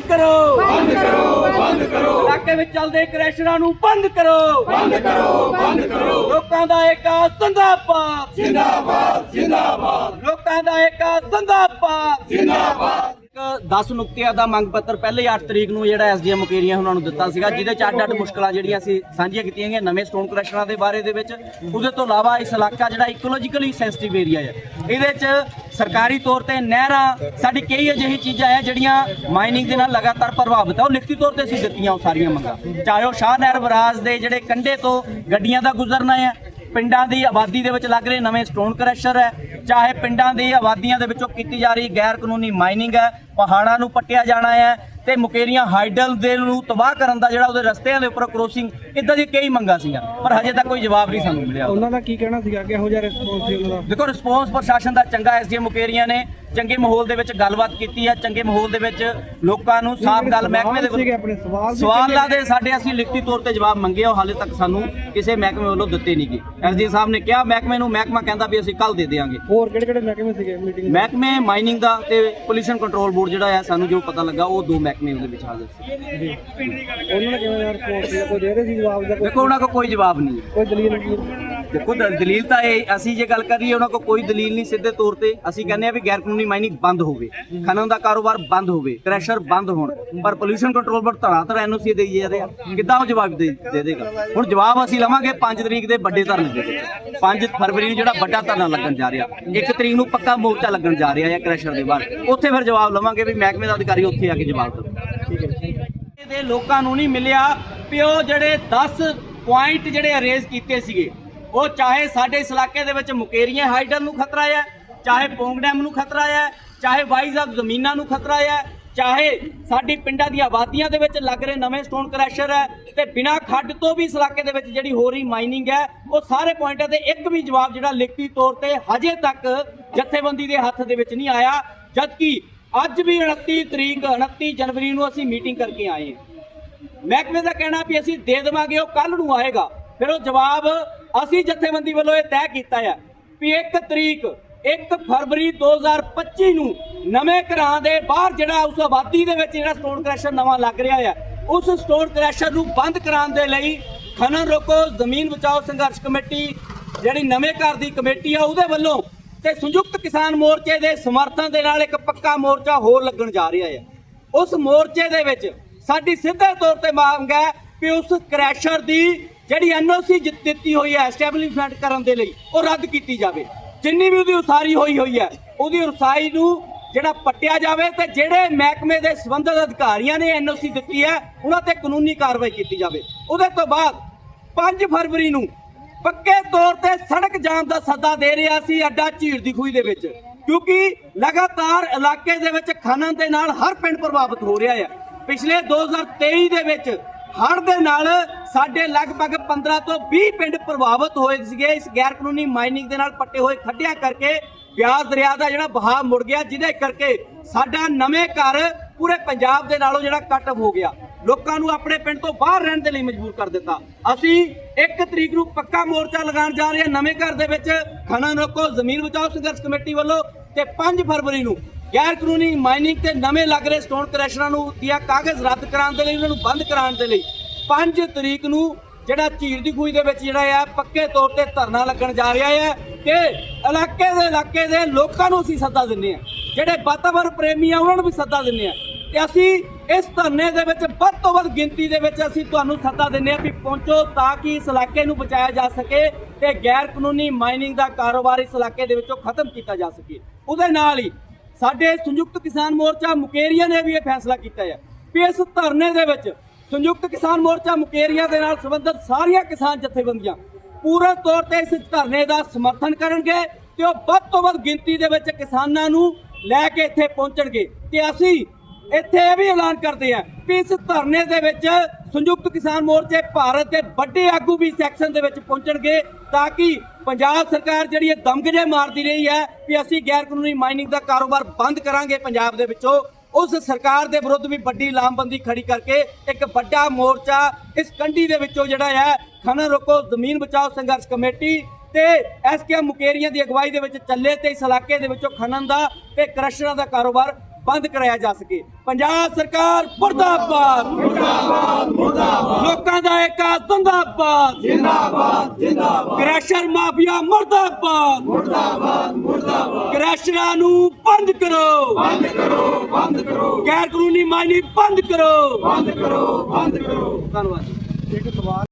ਬੰਦ ਕਰੋ। ਬੰਦ ਕਰੋ ਬੰਦ ਕਰੋ। ਇਲਾਕੇ ਵਿੱਚ ਚੱਲਦੇ ਕ੍ਰੈਸ਼ਰਾਂ ਨੂੰ ਬੰਦ ਕਰੋ। ਬੰਦ ਕਰੋ ਬੰਦ ਕਰੋ। ਲੋਕਾਂ ਦਾ ਏਕਾ ਜ਼ਿੰਦਾਬਾਦ। ਜ਼ਿੰਦਾਬਾਦ ਜ਼ਿੰਦਾਬਾਦ। ਲੋਕਾਂ ਦਾ ਏਕਾ ਜ਼ਿੰਦਾਬਾਦ। ਜ਼ਿੰਦਾਬਾਦ। 10 ਨੁਕਤਿਆਂ ਦਾ ਮੰਗ ਪੱਤਰ ਪਹਿਲੇ 8 ਤਰੀਕ ਨੂੰ ਜਿਹੜਾ ਐਸਡੀਐਮ ਮੁਕੇਰੀਆਂ ਉਹਨਾਂ ਨੂੰ ਦਿੱਤਾ ਸੀਗਾ, ਜਿਹਦੇ ਚ ਅੱਡ ਅੱਡ ਮੁਸ਼ਕਲਾਂ ਜਿਹੜੀਆਂ ਅਸੀਂ ਸਾਂਝੀਆਂ ਕੀਤੀਆਂ ਗਈਆਂ ਨਵੇਂ ਸਟੋਨ ਕ੍ਰਸ਼ਰਾਂ ਦੇ ਬਾਰੇ ਦੇ ਵਿੱਚ। ਉਹਦੇ ਤੋਂ ਇਲਾਵਾ ਇਸ ਇਲਾਕਾ ਜਿਹੜਾ ਇਕੋਲੋਜੀਕਲੀ ਸੈਂਸਿਟਿਵ ਏਰੀਆ ਹੈ। ਇਹਦੇ ਚ ਸਰਕਾਰੀ ਤੌਰ ਤੇ ਨਹਿਰਾਂ, ਸਾਡੀ ਕਈ ਅਜਿਹੀ ਚੀਜ਼ਾਂ ਹੈ ਜਿਹੜੀਆਂ ਮਾਈਨਿੰਗ ਦੇ ਨਾਲ ਲਗਾਤਾਰ ਪ੍ਰਭਾਵਿਤ ਹੈ ਉਹ ਲਿਖਤੀ ਤੌਰ ਤੇ ਅਸੀਂ ਦਿੱਤੀਆਂ ਉਹ ਸਾਰੀਆਂ ਮੰਗਾਂ। ਚਾਹੇ ਉਹ ਸ਼ਾਹ ਨਹਿਰ ਬਰਾਜ ਦੇ ਜਿਹੜੇ ਕੰਢੇ ਤੋਂ ਗੱਡੀਆਂ ਦਾ ਗੁਜ਼ਰਨਾ ਹੈ, ਪਿੰਡਾਂ ਦੀ ਆਬਾਦੀ ਦੇ ਵਿੱਚ ਲੱਗ ਰਹੇ ਨਵੇਂ ਸਟੋਨ ਕਰੈਸ਼ਰ ਹੈ ਚਾਹੇ ਪਿੰਡਾਂ ਦੀ ਆਬਾਦੀਆਂ ਦੇ ਵਿੱਚੋਂ ਕੀਤੀ ਜਾ ਰਹੀ ਗੈਰ ਕਾਨੂੰਨੀ ਮਾਈਨਿੰਗ ਹੈ ਪਹਾੜਾਂ ਨੂੰ ਪੱਟਿਆ ਜਾਣਾ ਹੈ ਤੇ ਮੁਕੇਰੀਆਂ ਹਾਈਡਲ ਦੇ ਨੂੰ ਤਬਾਹ ਕਰਨ ਦਾ ਜਿਹੜਾ ਉਹਦੇ ਰਸਤਿਆਂ ਦੇ ਉੱਪਰ ਕ੍ਰੋਸਿੰਗ ਇਦਾਂ ਦੀ ਕਈ ਮੰਗਾਂ ਸੀਗੀਆਂ ਪਰ ਹਜੇ ਤੱਕ ਕੋਈ ਜਵਾਬ ਨਹੀਂ ਸਾਨੂੰ ਮਿਲਿਆ। ਉਹਨਾਂ ਦਾ ਕੀ ਕਹਿਣਾ ਸੀਗਾ ਕਿਹੋ ਜਿਹਾ ਰਿਸਪੌਂਸ ਸੀ ਉਹਨਾਂ ਦਾ? ਦੇਖੋ ਰਿਸਪੌਂਸ ਪ੍ਰਸ਼ਾਸਨ ਦਾ ਚੰਗਾ ਐਸਡੀਐਮ ਮੁਕੇਰੀਆਂ ਨੇ ਚੰਗੇ ਮਾਹੌਲ ਦੇ ਵਿੱਚ ਗੱਲਬਾਤ ਕੀਤੀ ਹੈ ਚੰਗੇ ਮਾਹੌਲ ਦੇ ਵਿੱਚ ਲੋਕਾਂ ਨੂੰ ਸਾਫ਼ ਗੱਲ ਮਹਿਕਮੇ ਦੇ ਸੀਗੇ ਆਪਣੇ ਸਵਾਲ ਸਵਾਲਾਂ ਦੇ ਸਾਡੇ ਅਸੀਂ ਲਿਖਤੀ ਤੌਰ ਤੇ ਜਵਾਬ ਮੰਗੇ ਉਹ ਹਾਲੇ ਤੱਕ ਸਾਨੂੰ ਕਿਸੇ ਮਹਿਕਮੇ ਵੱਲੋਂ ਦਿੱਤੇ ਨਹੀਂ ਗਏ ਐਸਡੀ ਸਾਹਿਬ ਨੇ ਕਿਹਾ ਮਹਿਕਮੇ ਨੂੰ ਮਹਿਕਮਾ ਕਹਿੰਦਾ ਵੀ ਅਸੀਂ ਕੱਲ ਦੇ ਦੇਵਾਂਗੇ ਹੋਰ ਕਿਹੜੇ ਕਿਹੜੇ ਮਹਿਕਮੇ ਸੀਗੇ ਮੀਟਿੰਗ ਮਹਿਕਮੇ ਮਾਈਨਿੰਗ ਦਾ ਤੇ ਪੋਲੂਸ਼ਨ ਕੰਟਰੋਲ ਬੋਰਡ ਜਿਹੜਾ ਹੈ ਸਾਨੂੰ ਜੋ ਪਤਾ ਲੱਗਾ ਉਹ ਦੋ ਮਹਿਕਮੇ ਉਹਦੇ ਵਿੱਚ ਹਾਜ਼ਰ ਸੀ। ਉਹਨਾਂ ਨੇ ਕਿਵੇਂ ਸੀ ਕੋਈ ਦੇ ਰਹੇ ਸੀ ਜਵਾਬ ਦਾ ਕੋਈ ਦੇਖੋ ਉਹਨਾਂ ਕੋਲ ਕੋਈ ਜਵਾਬ ਨਹੀਂ ਹੈ। ਕੋਈ ਦਲੀਲ ਨਹੀਂ। ਦੇਖੋ ਦ- ਦਲੀਲ ਤਾਂ ਇਹ ਅਸੀਂ ਜੇ ਗੱਲ ਕਰੀਏ ਉਹਨਾਂ ਕੋਲ ਕੋਈ ਦਲੀਲ ਨਹੀਂ ਸਿੱਧੇ ਤੌਰ ਤੇ ਅਸੀਂ ਕਹਿੰਦੇ ਆ ਵੀ ਗੈਰ ਕਾਨੂੰਨੀ ਮਾਈਨਿੰਗ ਬੰਦ ਹੋਵੇ ਖਨਨ ਦਾ ਕਾਰੋਬਾਰ ਬੰਦ ਹੋਵੇ ਕ੍ਰੈਸ਼ਰ ਬੰਦ ਹੋਣ ਪਰ ਪੋਲੂਸ਼ਨ ਕੰਟਰੋਲ ਬੋਰਡ ਧੜਾ ਧੜਾ ਐਨਓਸੀ ਦੇਈ ਜਾ ਰਿਹਾ ਕਿੱਦਾਂ ਉਹ ਜਵਾਬ ਦੇ ਦੇ ਦੇਗਾ? ਹੁਣ ਜਵਾਬ ਅਸੀਂ ਲਵਾਂਗੇ 5 ਤਰੀਕ ਦੇ ਵੱਡੇ ਧਰਨੇ ਦੇ ਵਿੱਚ 5 ਫਰਵਰੀ ਨੂੰ ਜਿਹੜਾ ਵੱਡਾ ਧਰਨਾ ਲੱਗਣ ਜਾ ਰਿਹਾ 1 ਤਰੀਕ ਨੂੰ ਪੱਕਾ ਮੋਰਚਾ ਲੱਗਣ ਜਾ ਰਿਹਾ ਹੈ ਕ੍ਰੈਸ਼ਰ ਦੇ ਬਾਹਰ ਉੱਥੇ ਫਿਰ ਜਵਾਬ ਲਵਾਂਗੇ ਵੀ ਮਹਿਕਮੇ ਦਾ ਅਧਿਕਾਰੀ ਉੱਥੇ ਆ ਕੇ ਜਵਾਬ ਦੇਵੇ ਦੇ ਲੋਕਾਂ ਨੂੰ ਨਹੀਂ ਮਿਲਿਆ ਉਹ ਜਿਹੜੇ 10 ਪੁਆਇੰਟ ਜਿਹੜੇ ਅਰੇਜ਼ ਕੀਤੇ ਸੀਗੇ ਉਹ ਚਾਹੇ ਸਾਡੇ ਇਸ ਇਲਾਕੇ ਦੇ ਵਿੱਚ ਮੁਕੇਰੀਆਂ ਹਾਈਡਰ ਨੂੰ ਖਤਰਾ ਹੈ, ਚਾਹੇ ਪੋਂਗ ਡੈਮ ਨੂੰ ਖਤਰਾ ਹੈ, ਚਾਹੇ ਵਾਈਜ਼ ਜ਼ਮੀਨਾਂ ਨੂੰ ਖਤਰਾ ਹੈ, ਚਾਹੇ ਸਾਡੀ ਪਿੰਡਾਂ ਦੀਆਂ ਆਬਾਦੀਆਂ ਦੇ ਵਿੱਚ ਲੱਗ ਰਹੇ ਨਵੇਂ ਸਟੋਨ ਕ੍ਰੈਸ਼ਰ ਹੈ ਤੇ ਬਿਨਾਂ ਖੱਡ ਤੋਂ ਵੀ ਇਸ ਇਲਾਕੇ ਦੇ ਵਿੱਚ ਜਿਹੜੀ ਹੋ ਰਹੀ ਮਾਈਨਿੰਗ ਹੈ, ਉਹ ਸਾਰੇ ਪੁਆਇੰਟਾਂ ਤੇ ਇੱਕ ਵੀ ਜਵਾਬ ਜਿਹੜਾ ਲਿਖਤੀ ਤੌਰ ਤੇ ਹਜੇ ਤੱਕ ਜਥੇਬੰਦੀ ਦੇ ਹੱਥ ਦੇ ਵਿੱਚ ਨਹੀਂ ਆਇਆ, ਜਦਕਿ ਅੱਜ ਵੀ 29 ਤਰੀਕ 29 ਜਨਵਰੀ ਨੂੰ ਅਸੀਂ ਮੀਟਿੰਗ ਕਰਕੇ ਆਏ ਹਾਂ। ਮਹਿਕਮੇ ਦਾ ਕਹਿਣਾ ਵੀ ਅਸੀਂ ਦੇ ਦੇਵਾਂਗੇ, ਉਹ ਕੱਲ ਨੂੰ ਆਏਗਾ, ਫਿਰ ਉਹ ਜਵਾਬ ਅਸੀਂ ਜਥੇਬੰਦੀ ਵੱਲੋਂ ਇਹ ਤੈਅ ਕੀਤਾ ਹੈ ਵੀ 1 ਤਰੀਕ 1 ਫਰਵਰੀ 2025 ਨੂੰ ਨਵੇਂ ਘਰਾਂ ਦੇ ਬਾਹਰ ਜਿਹੜਾ ਉਸ ਆਬਾਦੀ ਦੇ ਵਿੱਚ ਜਿਹੜਾ ਸਟੋਨ ਕ੍ਰੈਸ਼ਰ ਨਵਾਂ ਲੱਗ ਰਿਹਾ ਹੈ, ਉਸ ਸਟੋਨ ਕ੍ਰੈਸ਼ਰ ਨੂੰ ਬੰਦ ਕਰਾਉਣ ਦੇ ਲਈ ਖਨਨ ਰੋਕੋ, ਜ਼ਮੀਨ ਬਚਾਓ ਸੰਘਰਸ਼ ਕਮੇਟੀ ਜਿਹੜੀ ਨਵੇਂ ਘਰ ਦੀ ਕਮੇਟੀ ਆ, ਉਹਦੇ ਵੱਲੋਂ ਤੇ ਸੰਯੁਕਤ ਕਿਸਾਨ ਮੋਰਚੇ ਦੇ ਸਮਰਥਨ ਦੇ ਨਾਲ ਇੱਕ ਪੱਕਾ ਮੋਰਚਾ ਹੋਰ ਲੱਗਣ ਜਾ ਰਿਹਾ ਹੈ। ਉਸ ਮੋਰਚੇ ਦੇ ਵਿੱਚ ਸਾਡੀ ਸਿੱਧੇ ਤੌਰ ਤੇ ਮੰਗ ਹੈ ਕਿ ਉਸ ਕ੍ਰੈਸ਼ਰ ਦੀ ਜਿਹੜੀ ਐਨਓਸੀ ਦਿੱਤੀ ਹੋਈ ਹੈ ਐਸਟੈਬਲਿਸ਼ਮੈਂਟ ਕਰਨ ਦੇ ਲਈ, ਉਹ ਰੱਦ ਕੀਤੀ ਜਾਵੇ। ਜਿੰਨੀ ਵੀ ਉਹਦੀ ਉਸਾਰੀ ਹੋਈ ਹੋਈ ਹੈ, ਉਹਦੀ ਉਸਾਰੀ ਨੂੰ ਜਿਹੜਾ ਪੱਟਿਆ ਜਾਵੇ ਤੇ ਜਿਹੜੇ ਮਹਿਕਮੇ ਦੇ ਸੰਬੰਧਿਤ ਅਧਿਕਾਰੀਆਂ ਨੇ ਐਨਓਸੀ ਦਿੱਤੀ ਹੈ, ਉਹਨਾਂ ਤੇ ਕਾਨੂੰਨੀ ਕਾਰਵਾਈ ਕੀਤੀ ਜਾਵੇ। ਉਹਦੇ ਤੋਂ ਬਾਅਦ 5 ਫਰਵਰੀ ਨੂੰ ਪੱਕੇ ਤੌਰ ਤੇ ਸੜਕ ਜਾਮ ਦਾ ਸੱਦਾ ਦੇ ਰਿਹਾ ਸੀ ਅੱਡਾ ਝੀੜ ਦੀ ਖੂਹੀ ਦੇ ਵਿੱਚ, ਕਿਉਂਕਿ ਲਗਾਤਾਰ ਇਲਾਕੇ ਦੇ ਵਿੱਚ ਖਨਨ ਦੇ ਨਾਲ ਹਰ ਪਿੰਡ ਪ੍ਰਭਾਵਿਤ ਹੋ ਰਿਹਾ ਹੈ। ਪਿਛਲੇ 2023 ਦੇ ਵਿੱਚ ਹੜ੍ਹ ਦੇ ਨਾਲ ਸਾਡੇ ਲਗਭਗ 15 ਤੋਂ 20 ਪਿੰਡ ਪ੍ਰਭਾਵਿਤ ਹੋਏ ਸੀਗੇ। ਇਸ ਗੈਰ ਕਾਨੂੰਨੀ ਮਾਈਨਿੰਗ ਦੇ ਨਾਲ ਪੱਟੇ ਹੋਏ ਖੱਡਿਆਂ ਕਰਕੇ ਬਿਆਸ ਦਰਿਆ ਦਾ ਜਿਹੜਾ ਵਹਾਅ ਮੁੜ ਗਿਆ, ਜਿਹਦੇ ਕਰਕੇ ਸਾਡਾ ਨਵੇਂ ਘਰ ਪੂਰੇ ਪੰਜਾਬ ਦੇ ਨਾਲੋਂ ਜਿਹੜਾ ਕੱਟ ਹੋ ਗਿਆ। ਲੋਕਾਂ ਨੂੰ ਆਪਣੇ ਪਿੰਡ ਤੋਂ ਬਾਹਰ ਰਹਿਣ ਦੇ ਲਈ ਮਜਬੂਰ ਕਰ ਦਿੱਤਾ। ਅਸੀਂ 1 ਤਰੀਕ ਨੂੰ ਪੱਕਾ ਮੋਰਚਾ ਲਗਾਉਣ ਜਾ ਰਹੇ ਹਾਂ। ਨਵੇਂ ਘਰ ਦੇ ਵਿੱਚ ਖਨਨ ਰੋਕੋ, ਜ਼ਮੀਨ ਬਚਾਓ ਸੰਘਰਸ਼ ਕਮੇਟੀ ਵੱਲੋਂ ਤੇ 5 ਫਰਵਰੀ ਨੂੰ ਗੈਰ ਕਾਨੂੰਨੀ ਮਾਈਨਿੰਗ ਤੇ ਨਵੇਂ ਲੱਗ ਰਹੇ ਸਟੋਨ ਕ੍ਰੈਸ਼ਰਾਂ ਨੂੰ ਦੀਆਂ ਕਾਗਜ਼ ਰੱਦ ਕਰਾਉਣ ਦੇ ਲਈ, ਉਹਨਾਂ ਨੂੰ ਬੰਦ ਕਰਾਉਣ ਦੇ ਲਈ 5 ਤਰੀਕ ਨੂੰ ਜਿਹੜਾ ਝੀਰ ਦੀ ਖੂਹੀ ਦੇ ਵਿੱਚ ਜਿਹੜਾ ਆ, ਪੱਕੇ ਤੌਰ ਤੇ ਧਰਨਾ ਲੱਗਣ ਜਾ ਰਿਹਾ ਹੈ ਕਿ ਇਲਾਕੇ ਦੇ ਇਲਾਕੇ ਦੇ ਲੋਕਾਂ ਨੂੰ ਅਸੀਂ ਸੱਦਾ ਦਿੰਨੇ ਆ ਜਿਹੜੇ ਵਾਤਾਵਰਣ ਪ੍ਰੇਮੀ ਆ, ਉਹਨਾਂ ਨੂੰ ਵੀ ਸੱਦਾ ਦਿੰਨੇ ਆ ਤੇ ਅਸੀਂ ਇਸ ਧਰਨੇ ਦੇ ਵਿੱਚ ਵੱਧ ਤੋਂ ਵੱਧ ਗਿਣਤੀ ਦੇ ਵਿੱਚ ਅਸੀਂ ਤੁਹਾਨੂੰ ਸੱਦਾ ਦਿੰਨੇ ਆ ਵੀ ਪਹੁੰਚੋ ਤਾਂ ਕਿ ਇਸ ਇਲਾਕੇ ਨੂੰ ਬਚਾਇਆ ਜਾ ਸਕੇ ਤੇ ਗੈਰ ਕਾਨੂੰਨੀ ਮਾਈਨਿੰਗ ਦਾ ਕਾਰੋਬਾਰ ਇਸ ਇਲਾਕੇ ਦੇ ਵਿੱਚੋਂ ਖਤਮ ਕੀਤਾ ਜਾ ਸਕੇ। ਉਹਦੇ ਨਾਲ ਹੀ ਸਾਡੇ ਸੰਯੁਕਤ ਕਿਸਾਨ ਮੋਰਚਾ ਮੁਕੇਰੀਆ ਨੇ ਵੀ ਇਹ ਫੈਸਲਾ ਕੀਤਾ ਹੈ ਵੀ ਇਸ ਧਰਨੇ ਦੇ ਵਿੱਚ ਸੰਯੁਕਤ ਕਿਸਾਨ ਮੋਰਚਾ ਮੁਕੇਰੀਆ ਦੇ ਨਾਲ ਸੰਬੰਧਿਤ ਸਾਰੀਆਂ ਕਿਸਾਨ ਜਥੇਬੰਦੀਆਂ ਪੂਰੇ ਤੌਰ ਤੇ ਇਸ ਧਰਨੇ ਦਾ ਸਮਰਥਨ ਕਰਨਗੇ ਤੇ ਉਹ ਵੱਧ ਤੋਂ ਵੱਧ ਗਿਣਤੀ ਦੇ ਵਿੱਚ ਕਿਸਾਨਾਂ ਨੂੰ ਲੈ ਕੇ ਇੱਥੇ ਪਹੁੰਚਣਗੇ ਤੇ ਅਸੀਂ ਇੱਥੇ ਇਹ ਵੀ ਐਲਾਨ ਕਰਦੇ ਆ ਕਿ ਇਸ ਧਰਨੇ ਦੇ ਵਿੱਚ ਸੰਯੁਕਤ ਕਿਸਾਨ ਮੋਰਚੇ ਭਾਰਤ ਦੇ ਵੱਡੇ ਆਗੂ ਵੀ ਸੈਕਸ਼ਨ ਦੇ ਵਿੱਚ ਪਹੁੰਚਣਗੇ ਤਾਂ ਕਿ ਪੰਜਾਬ ਸਰਕਾਰ ਜਿਹੜੀ ਇਹ ਦਮਗਜੇ ਮਾਰਦੀ ਰਹੀ ਹੈ ਕਿ ਅਸੀਂ ਗੈਰ ਕਾਨੂੰਨੀ ਮਾਈਨਿੰਗ ਦਾ ਕਾਰੋਬਾਰ ਬੰਦ ਕਰਾਂਗੇ ਪੰਜਾਬ ਦੇ ਵਿੱਚੋਂ, ਉਸ ਸਰਕਾਰ ਦੇ ਵਿਰੁੱਧ ਵੀ ਵੱਡੀ ਲਾਮਬੰਦੀ ਖੜੀ ਕਰਕੇ ਇੱਕ ਵੱਡਾ ਮੋਰਚਾ ਇਸ ਕੰਢੀ ਦੇ ਵਿੱਚੋਂ ਜਿਹੜਾ ਹੈ ਖਨਨ ਰੋਕੋ, ਜ਼ਮੀਨ ਬਚਾਓ ਸੰਘਰਸ਼ ਕਮੇਟੀ ਤੇ ਐਸਕੇ ਮੁਕੇਰੀਆਂ ਦੀ ਅਗਵਾਈ ਦੇ ਵਿੱਚ ਚੱਲੇ ਤੇ ਇਸ ਇਲਾਕੇ ਦੇ ਵਿੱਚੋਂ ਖਨਨ ਦਾ ਤੇ ਕ੍ਰਸ਼ਰਾਂ ਦਾ ਕਾਰੋਬਾਰ ਬੰਦ ਕਰਾਇਆ ਜਾ ਸਕੇ। ਪੰਜਾਬ ਸਰਕਾਰ ਮੁਰਦਾਬਾਦ। ਮੁਰਦਾਬਾਦ ਮੁਰਦਾਬਾਦ ਲੋਕਾਂ ਦਾ ਏਕਾ ਜ਼ਿੰਦਾਬਾਦ ਜਿੰਦਾਬਾਦ। ਜਿੰਦਾਬਾਦ ਕ੍ਰੈਸ਼ਰ ਮਾਫੀਆ ਮੁਰਦਾਬਾਦ। ਮੁਰਦਾਬਾਦ ਮੁਰਦਾਬਾਦ ਕ੍ਰੈਸ਼ਰਾਂ ਨੂੰ ਬੰਦ ਕਰੋ। ਬੰਦ ਕਰੋ ਬੰਦ ਕਰੋ ਗੈਰ ਕਾਨੂੰਨੀ ਮਾਈਨਿੰਗ ਬੰਦ ਕਰੋ ਬੰਦ ਕਰੋ ਬੰਦ ਕਰੋ। ਧੰਨਵਾਦ। ਇੱਕ ਸਵਾਲ